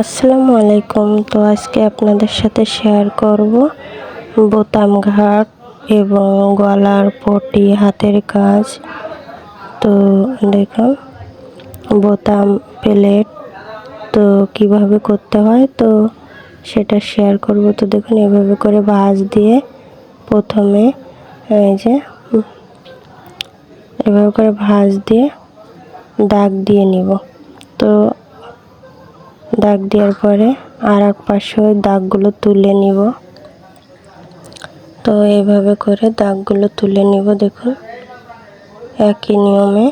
আসসালামু আলাইকুম। তো আজকে আপনাদের সাথে শেয়ার করব বোতাম ঘাট এবং গলার পটি হাতের কাজ। তো দেখুন, বোতাম, প্লেট, তো কীভাবে করতে হয়, তো সেটা শেয়ার করব। তো দেখুন, এভাবে করে ভাঁজ দিয়ে প্রথমে, এই যে, এভাবে করে ভাঁজ দিয়ে দাগ দিয়ে নিব। তো দাগ দেওয়ার পরে আর এক পাশে ওই দাগগুলো তুলে নিব। তো এইভাবে করে দাগগুলো তুলে নিব, দেখুন। একই নিয়মে।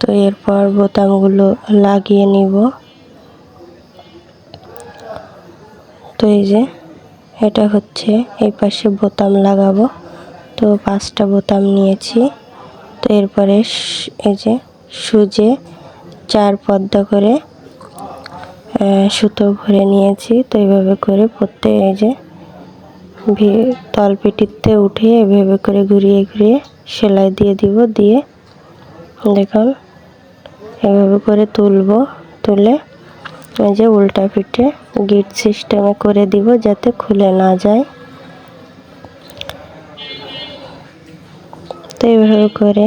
তো এরপর বোতামগুলো লাগিয়ে নিব। তো এই যে, এটা হচ্ছে এই পাশে বোতাম লাগাবো। তো পাঁচটা বোতাম নিয়েছি। তো এরপরে এই যে, সুজে চার পদ্মা করে সুতো ভরে নিয়েছি। তো এইভাবে করে প্রত্যেক এই যে তলপিটিতে উঠে এভাবে করে ঘুরিয়ে ঘুরিয়ে সেলাই দিয়ে দিব, দিয়ে দেখুন এভাবে করে তুলব, তুলে এই যে উল্টা পিঠে গিট সিস্টেমে করে দিব যাতে খুলে না যায়। তো এইভাবে করে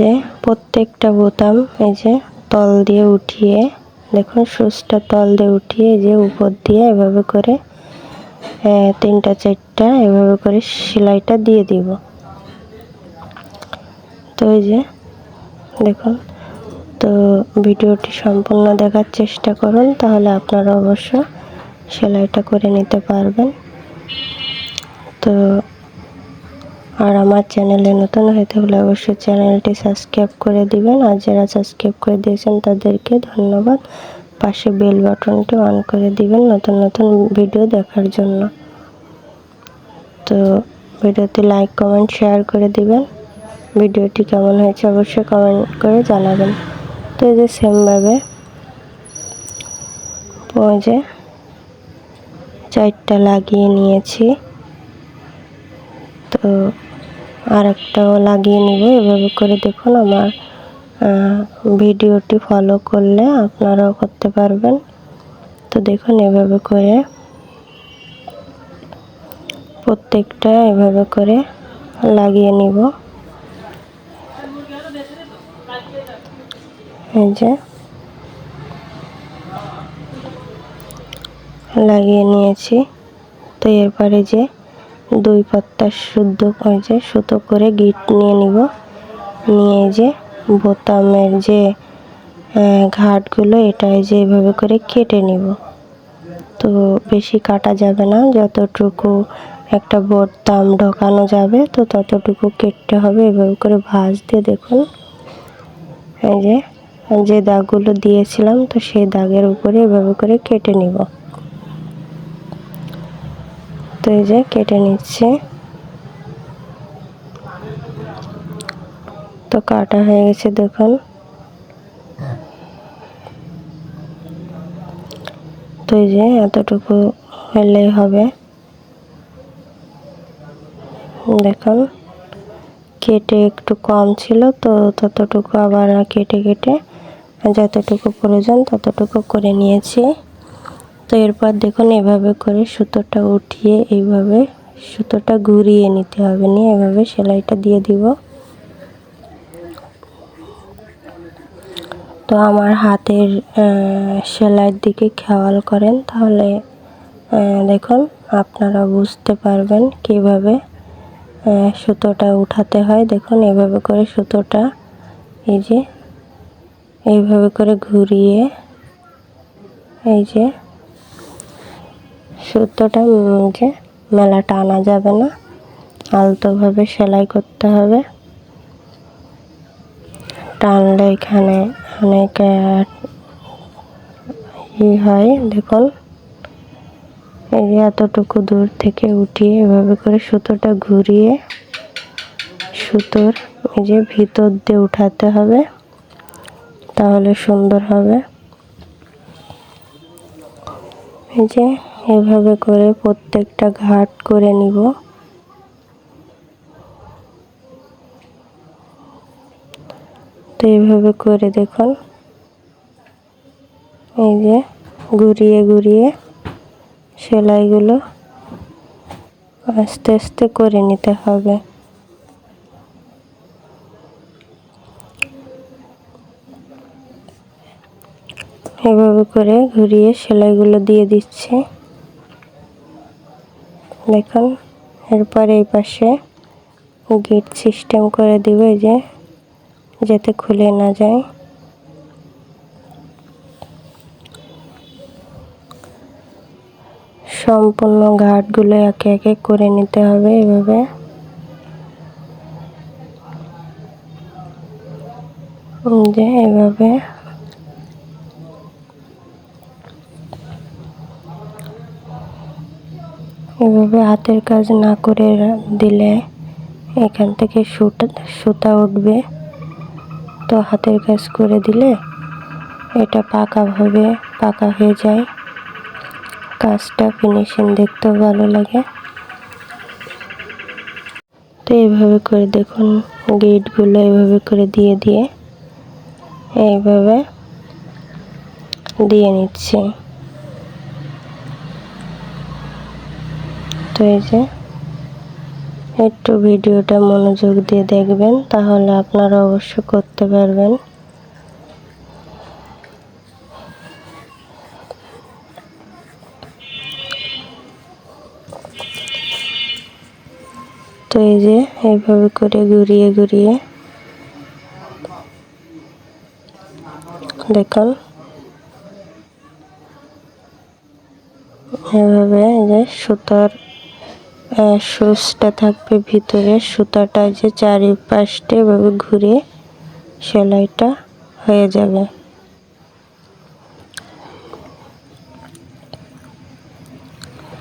যে প্রত্যেকটা বোতাম এই যে তল দিয়ে উঠিয়ে, দেখুন সুচটা তল দিয়ে উঠিয়ে যে উপর দিয়ে এভাবে করে তিনটা চারটা এভাবে করে সেলাইটা দিয়ে দিব। তো এই যে দেখুন, তো ভিডিওটি সম্পূর্ণ দেখার চেষ্টা করুন, তাহলে আপনারা অবশ্য সেলাইটা করে নিতে পারবেন। তো আর আমার চ্যানেলে নতুন হয়ে থাকলে অবশ্যই চ্যানেলটি সাবস্ক্রাইব করে দিবেন। আর যারা সাবস্ক্রাইব করে দিয়েছেন, তাদেরকে ধন্যবাদ। পাশে বেল বাটনটি অন করে দিবেন নতুন নতুন ভিডিও দেখার জন্য। তো ভিডিওতে লাইক, কমেন্ট, শেয়ার করে দিবেন। ভিডিওটি কেমন হয়েছে অবশ্যই কমেন্ট করে জানাবেন। তো এই যে সেমভাবে যে চারটা লাগিয়ে নিয়েছি। তো আর একটাও লাগিয়ে নিব। এভাবে করে দেখুন আমার ভিডিওটি ফলো করলে আপনারাও করতে পারবেন। তো দেখুন এভাবে করে, প্রত্যেকটা এভাবে করে লাগিয়ে নিব। এই যে, লাগিয়ে নিয়েছি। তো এরপরে যে দুই পাত্তা শুদ্ধ ওই যে, সুতো করে গিট নিয়ে নিব। নিয়ে যে বোতামের যে ঘাটগুলো এটাই যে এভাবে করে কেটে নিব। তো বেশি কাটা যাবে না, যতটুকু একটা বোতাম ঢোকানো যাবে, তো ততটুকু কেটতে হবে। এভাবে করে ভাঁজ দিয়ে দেখুন। এই যে যে দাগগুলো দিয়েছিলাম, তো সেই দাগের উপরে এভাবে করে কেটে নিব। তো এই যে কেটে নিচ্ছে। তো কাটা হয়ে গেছে, দেখুন। তো এই যে এতটুকু হলেই হবে। দেখুন, কেটে একটু কম ছিল, তো ততটুকু আবার কেটে কেটে যতটুকু প্রয়োজন ততটুকু করে নিয়েছি। তো এরপর দেখুন, এভাবে করে সুতোটা উঠিয়ে এইভাবে সুতোটা ঘুরিয়ে নিতে হবে। নিয়ে এভাবে সেলাইটা দিয়ে দিব। তো আমার হাতের সেলাইয়ের দিকে খেয়াল করেন তাহলে দেখুন আপনারা বুঝতে পারবেন কীভাবে সুতোটা উঠাতে হয়। দেখুন, এভাবে করে সুতোটা এই যে, এইভাবে করে ঘুরিয়ে, এই যে সুতোটা যে মেলা টানা যাবে না, আলতোভাবে সেলাই করতে হবে। টানলে এখানে অনেক ই হয়, দেখুন। এই যে এতটুকু দূর থেকে উঠিয়ে এভাবে করে সুতোটা ঘুরিয়ে সুতোর এই যে ভিতর দিয়ে উঠাতে হবে, তাহলে সুন্দর হবে। এই যে এভাবে করে প্রত্যেকটা ঘাট করে নিব। তো এইভাবে করে দেখুন। এই যে ঘুরিয়ে ঘুরিয়ে সেলাইগুলো আস্তে আস্তে করে নিতে হবে। এভাবে করে ঘুরিয়ে সেলাইগুলো দিয়ে দিচ্ছে। দেখুন এরপর এই পাশে গেট সিস্টেম করে দিবে যে, যাতে খুলে না যায়। সম্পূর্ণ ঘাটগুলো একে একে করে নিতে হবে এভাবে। যে এভাবে এভাবে হাতের কাজ না করে দিলে এখান থেকে সুতা সুতা উঠবে। তো হাতের কাজ করে দিলে এটা পাকাভাবে পাকা হয়ে যায়। কাজটা ফিনিশিং দেখতেও ভালো লাগে। তো এইভাবে করে দেখুন গেটগুলো এইভাবে করে দিয়ে দিয়ে এইভাবে দিয়ে নিচ্ছি। যে একটু ভিডিওটা মনোযোগ দিয়ে দেখবেন, তাহলে আপনারা অবশ্য করতে পারবেন। তো এই যে, এইভাবে করে ঘুরিয়ে ঘুরিয়ে দেখুন। এভাবে যে সুতার সুচটা থাকবে ভিতরে, সুতাটা যে চারিপাশটা এভাবে ঘুরে সেলাইটা হয়ে যাবে।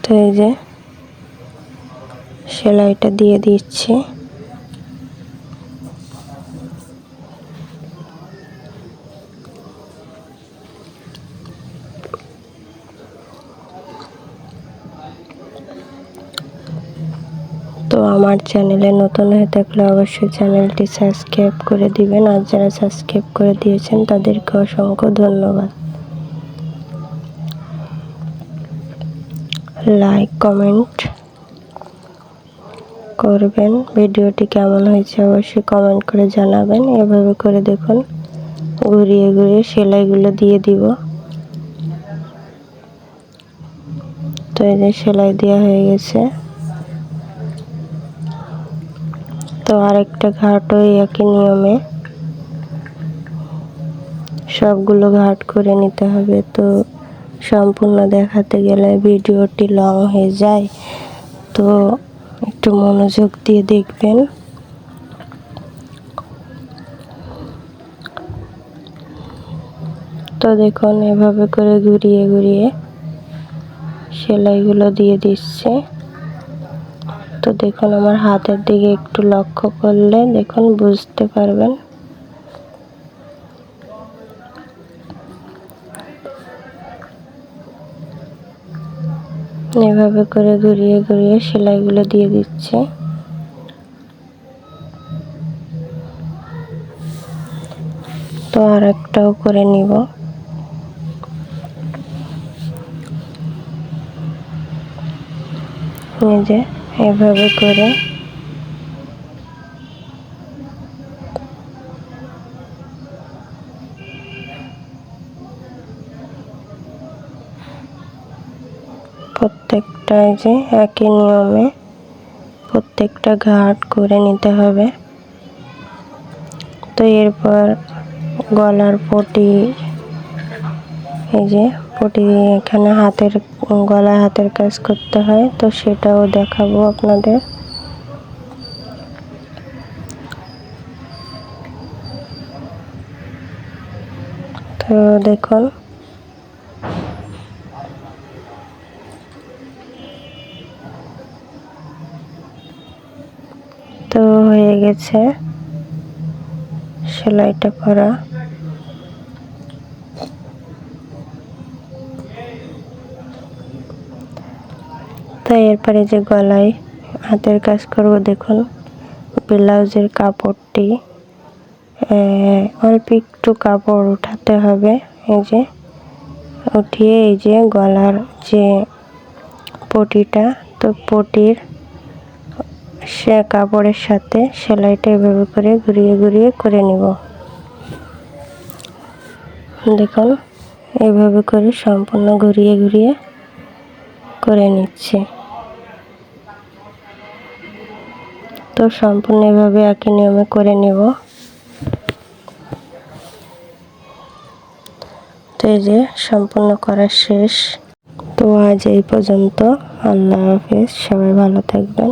তো এই যে সেলাইটা দিয়ে দিচ্ছি। তো আমার চ্যানেলে নতুন হয়ে থাকলে অবশ্যই চ্যানেলটি সাবস্ক্রাইব করে দিবেন। আর যারা সাবস্ক্রাইব করে দিয়েছেন, তাদেরকে অসংখ্য ধন্যবাদ। লাইক কমেন্ট করবেন। ভিডিওটি কেমন হয়েছে অবশ্যই কমেন্ট করে জানাবেন। এভাবে করে দেখুন, ঘুরিয়ে ঘুরিয়ে সেলাইগুলো দিয়ে দিব। তো এই যে সেলাই দেওয়া হয়ে গেছে। তো আরেকটা ঘাট ওই একই নিয়মে। সবগুলো ঘাট করে নিতে হবে। তো সম্পূর্ণ দেখাতে গেলে ভিডিওটি লং হয়ে যায়। তো একটু মনোযোগ দিয়ে দেখবেন। তো দেখুন, এভাবে করে ঘুরিয়ে ঘুরিয়ে সেলাইগুলো দিয়ে দিচ্ছে। তো দেখুন, আমার হাতের দিকে একটু লক্ষ্য করলে দেখুন, বুঝতে পারবেন। এভাবে করে ঘুরিয়ে ঘুরিয়ে সেলাইগুলো দিয়ে দিচ্ছে। তো আর একটাও করে নিব। যে এভাবে করে। প্রত্যেকটা যে একই নিয়মে প্রত্যেকটা ঘাট করে নিতে হবে। তো এরপর গলার পটি, এই যে পটি এখানে হাতের, গলায় হাতের কাজ করতে হয়, তো সেটাও দেখাবো আপনাদের। তো দেখুন। তো হয়ে গেছে। সেলাইটা করা। তো এরপরে যে গলায় হাতের কাজ করব, দেখুন, ব্লাউজের কাপড়টি অল্প একটু কাপড় উঠাতে হবে, এই যে, উঠিয়ে এই যে গলার যে পটিটা, তো পটির সে কাপড়ের সাথে সেলাইটা এভাবে করে ঘুরিয়ে ঘুরিয়ে করে নিব। দেখুন, এভাবে করে সম্পূর্ণ ঘুরিয়ে ঘুরিয়ে করে নিচ্ছে। তো সম্পূর্ণ এভাবে একই নিয়মে করে নেব। তো এই যে সম্পূর্ণ করা শেষ। তো আজ এই পর্যন্ত। আল্লাহ হাফিজ। সবাই ভালো থাকবেন।